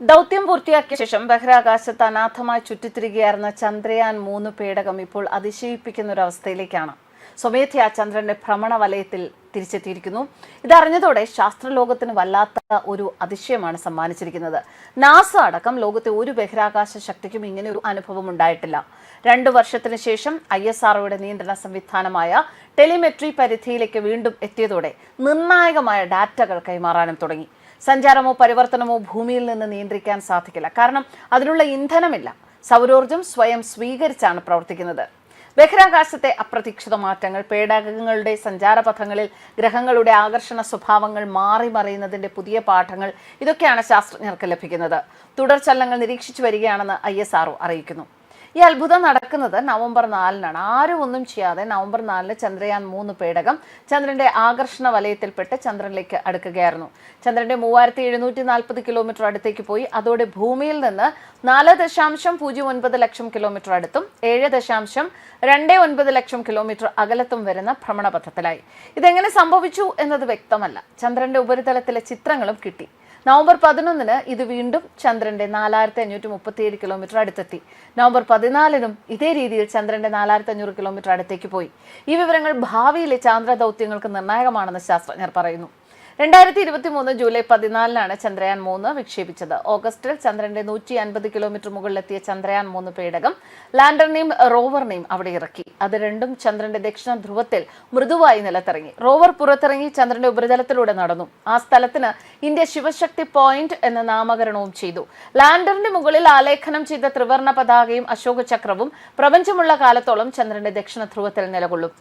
ദൗത്യം പൂർത്തിയാക്കിയ ശേഷം ബഹിരാകാശത്ത് അനാഥമായി ചുറ്റിത്തിരികയായിരുന്ന ചന്ദ്രയാൻ മൂന്ന് പേടകം ഇപ്പോൾ അതിശയിപ്പിക്കുന്ന ഒരു അവസ്ഥയിലേക്കാണ് സ്വമേധയാ ചന്ദ്രന്റെ ഭ്രമണ വലയത്തിൽ തിരിച്ചെത്തിയിരിക്കുന്നു. ഇതറിഞ്ഞതോടെ ശാസ്ത്രലോകത്തിന് വല്ലാത്ത ഒരു അതിശയമാണ് സമ്മാനിച്ചിരിക്കുന്നത്. നാസ അടക്കം ലോകത്തെ ഒരു ബഹിരാകാശ ശക്തിക്കും ഇങ്ങനെ ഒരു അനുഭവം ഉണ്ടായിട്ടില്ല. രണ്ടു വർഷത്തിന് ശേഷം ഐ എസ് ആർഒയുടെ നിയന്ത്രണ സംവിധാനമായ ടെലിമെട്രി പരിധിയിലേക്ക് വീണ്ടും എത്തിയതോടെ നിർണായകമായ ഡാറ്റകൾ കൈമാറാനും തുടങ്ങി. സഞ്ചാരമോ പരിവർത്തനമോ ഭൂമിയിൽ നിന്ന് നിയന്ത്രിക്കാൻ സാധിക്കില്ല. കാരണം അതിനുള്ള ഇന്ധനമില്ല. സൗരോർജം സ്വയം സ്വീകരിച്ചാണ് പ്രവർത്തിക്കുന്നത്. ബഹിരാകാശത്തെ അപ്രതീക്ഷിത മാറ്റങ്ങൾ പേടകങ്ങളുടെ സഞ്ചാരപഥങ്ങളിൽ ഗ്രഹങ്ങളുടെ ആകർഷണ സ്വഭാവങ്ങൾ മാറി മറിയുന്നതിന്റെ പുതിയ പാഠങ്ങൾ ഇതൊക്കെയാണ് ശാസ്ത്രജ്ഞർക്ക് ലഭിക്കുന്നത്. തുടർചലനങ്ങൾ നിരീക്ഷിച്ചു വരികയാണെന്ന് ഐ അറിയിക്കുന്നു. ഈ അത്ഭുതം നടക്കുന്നത് നവംബർ നാലിനാണ്. ആരും ഒന്നും ചെയ്യാതെ നവംബർ നാലിന് ചന്ദ്രയാൻ മൂന്ന് പേടകം ചന്ദ്രന്റെ ആകർഷണ വലയത്തിൽപ്പെട്ട് ചന്ദ്രനിലേക്ക് അടുക്കുകയായിരുന്നു. ചന്ദ്രന്റെ മൂവായിരത്തി എഴുന്നൂറ്റി നാൽപ്പത് കിലോമീറ്റർ അടുത്തേക്ക് പോയി. അതോടെ ഭൂമിയിൽ നിന്ന് നാല് ദശാംശം പൂജ്യം ഒൻപത് ലക്ഷം കിലോമീറ്റർ അടുത്തും ഏഴ് ദശാംശം രണ്ട് ഒൻപത് ലക്ഷം കിലോമീറ്റർ അകലത്തും വരുന്ന ഭ്രമണപഥത്തിലായി. ഇതെങ്ങനെ സംഭവിച്ചു എന്നത് വ്യക്തമല്ല. ചന്ദ്രന്റെ ഉപരിതലത്തിലെ ചിത്രങ്ങളും കിട്ടി. നവംബർ പതിനൊന്നിന് ഇത് വീണ്ടും ചന്ദ്രന്റെ നാലായിരത്തി അഞ്ഞൂറ്റി മുപ്പത്തിയേഴ് കിലോമീറ്റർ അടുത്തെത്തി. നവംബർ പതിനാലിനും ഇതേ രീതിയിൽ ചന്ദ്രന്റെ നാലായിരത്തി അഞ്ഞൂറ് കിലോമീറ്റർ അടുത്തേക്ക് പോയി. ഈ വിവരങ്ങൾ ഭാവിയിലെ ചാന്ദ്ര ദൗത്യങ്ങൾക്ക് നിർണായകമാണെന്ന് ശാസ്ത്രജ്ഞർ പറയുന്നു. രണ്ടായിരത്തി ഇരുപത്തി മൂന്ന് ജൂലൈ പതിനാലിനാണ് ചന്ദ്രയാൻ മൂന്ന് വിക്ഷേപിച്ചത്. ഓഗസ്റ്റിൽ ചന്ദ്രന്റെ നൂറ്റി അൻപത് കിലോമീറ്റർ മുകളിലെത്തിയ ചന്ദ്രയാൻ മൂന്ന് പേടകം ലാൻഡറിനെയും റോവറിനെയും അവിടെ ഇറക്കി. അത് രണ്ടും ചന്ദ്രന്റെ ദക്ഷിണ ധ്രുവത്തിൽ മൃദുവായി നിലത്തിറങ്ങി. റോവർ പുറത്തിറങ്ങി ചന്ദ്രന്റെ ഉപരിതലത്തിലൂടെ നടന്നു. ആ സ്ഥലത്തിന് ഇന്ത്യ ശിവശക്തി പോയിന്റ് എന്ന നാമകരണവും ചെയ്തു. ലാൻഡറിന്റെ മുകളിൽ ആലേഖനം ചെയ്ത ത്രിവർണ പതാകയും അശോക ചക്രവും പ്രപഞ്ചമുള്ള കാലത്തോളം ചന്ദ്രന്റെ ദക്ഷിണ ധ്രുവത്തിൽ നിലകൊള്ളും.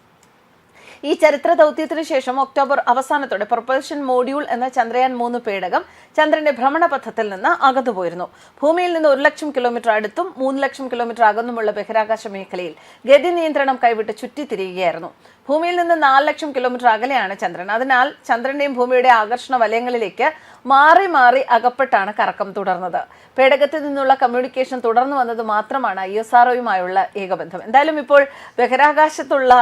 ഈ ചരിത്ര ദൗത്യത്തിന് ശേഷം ഒക്ടോബർ അവസാനത്തോടെ പ്രൊപ്പൽഷൻ മോഡ്യൂൾ എന്ന ചന്ദ്രയാൻ മൂന്ന് പേടകം ചന്ദ്രന്റെ ഭ്രമണപഥത്തിൽ നിന്ന് അകന്നുപോയിരുന്നു ഭൂമിയിൽ നിന്ന് ഒരു ലക്ഷം കിലോമീറ്റർ അടുത്തും മൂന്ന് ലക്ഷം കിലോമീറ്റർ അകന്നുമുള്ള ബഹിരാകാശ മേഖലയിൽ ഗതി നിയന്ത്രണം കൈവിട്ട് ചുറ്റിത്തിരിയുകയായിരുന്നു. ഭൂമിയിൽ നിന്ന് നാല് ലക്ഷം കിലോമീറ്റർ അകലെയാണ് ചന്ദ്രൻ. അതിനാൽ ചന്ദ്രന്റെയും ഭൂമിയുടെ ആകർഷണ വലയങ്ങളിലേക്ക് മാറി മാറി അകപ്പെട്ടാണ് കറക്കം തുടർന്നത്. പേടകത്തിൽ നിന്നുള്ള കമ്മ്യൂണിക്കേഷൻ തുടർന്നു വന്നത് മാത്രമാണ് ഐ എസ് ആർഒയുമായുള്ള ഏകബന്ധം. എന്തായാലും ഇപ്പോൾ ബഹിരാകാശത്തുള്ള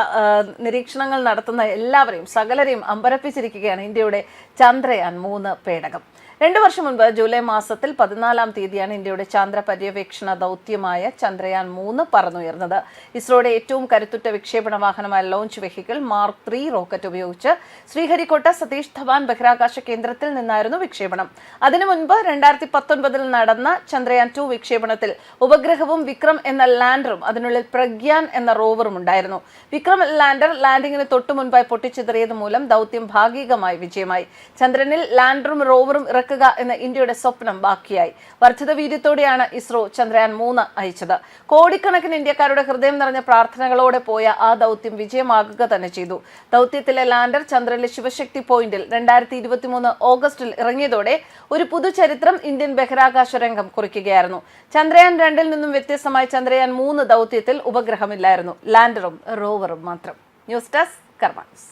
നിരീക്ഷണങ്ങൾ നടത്തുന്ന എല്ലാവരെയും സകലരെയും അമ്പരപ്പിച്ചിരിക്കുകയാണ് ഇന്ത്യയുടെ ചന്ദ്രയാൻ മൂന്ന് പേടകം. രണ്ടു വർഷം മുൻപ് ജൂലൈ മാസത്തിൽ പതിനാലാം തീയതിയാണ് ഇന്ത്യയുടെ ചന്ദ്ര പര്യവേക്ഷണ ദൗത്യമായ ചന്ദ്രയാൻ മൂന്ന് പറന്നുയർന്നത്. ഇസ്രോയുടെ ഏറ്റവും കരുത്തുറ്റ വിക്ഷേപണ വാഹനമായ launch vehicle mark three rocket ഉപയോഗിച്ച് ശ്രീഹരിക്കോട്ട സതീഷ് ധവാൻ ബഹിരാകാശ കേന്ദ്രത്തിൽ നിന്നായിരുന്നു വിക്ഷേപണം. അതിനു മുൻപ് രണ്ടായിരത്തി പത്തൊൻപതിൽ നടന്ന ചന്ദ്രയാൻ ടു വിക്ഷേപണത്തിൽ ഉപഗ്രഹവും വിക്രം എന്ന ലാൻഡറും അതിനുള്ളിൽ പ്രഗ്യാൻ എന്ന റോവറും ഉണ്ടായിരുന്നു. വിക്രം ലാൻഡർ ലാൻഡിംഗിന് തൊട്ടു മുൻപായി പൊട്ടിച്ചിതറിയത് മൂലം ദൗത്യം ഭാഗികമായി വിജയമായി. ചന്ദ്രനിൽ ലാൻഡറും റോവറും ഇറക്കുക എന്ന ഇന്ത്യയുടെ സ്വപ്നം ബാക്കിയായി. വർദ്ധിത വീര്യത്തോടെയാണ് ഇസ്രോ ചന്ദ്രയാൻ മൂന്ന് അയച്ചത്. കോടിക്കണക്കിന് ഇന്ത്യക്കാരുടെ ഹൃദയം നിറഞ്ഞ പ്രാർത്ഥനകളോടെ പോയ ആ ദൗത്യം വിജയമാകുക തന്നെ ചെയ്തു. ദൗത്യത്തിലെ ലാൻഡർ ചന്ദ്രനിലെ ശിവശക്തി പോയിന്റിൽ രണ്ടായിരത്തി ഇരുപത്തിമൂന്ന് ഓഗസ്റ്റിൽ ഇറങ്ങിയതോടെ ഒരു പുതുചരിത്രം ഇന്ത്യൻ ബഹിരാകാശ രംഗം കുറിക്കുകയായിരുന്നു. ചന്ദ്രയാൻ രണ്ടിൽ നിന്നും വ്യത്യസ്തമായി ചന്ദ്രയാൻ മൂന്ന് ദൗത്യത്തിൽ ഉപഗ്രഹമില്ലായിരുന്നു. ലാൻഡറും റോവറും മാത്രം. News desk കർമാൻസ്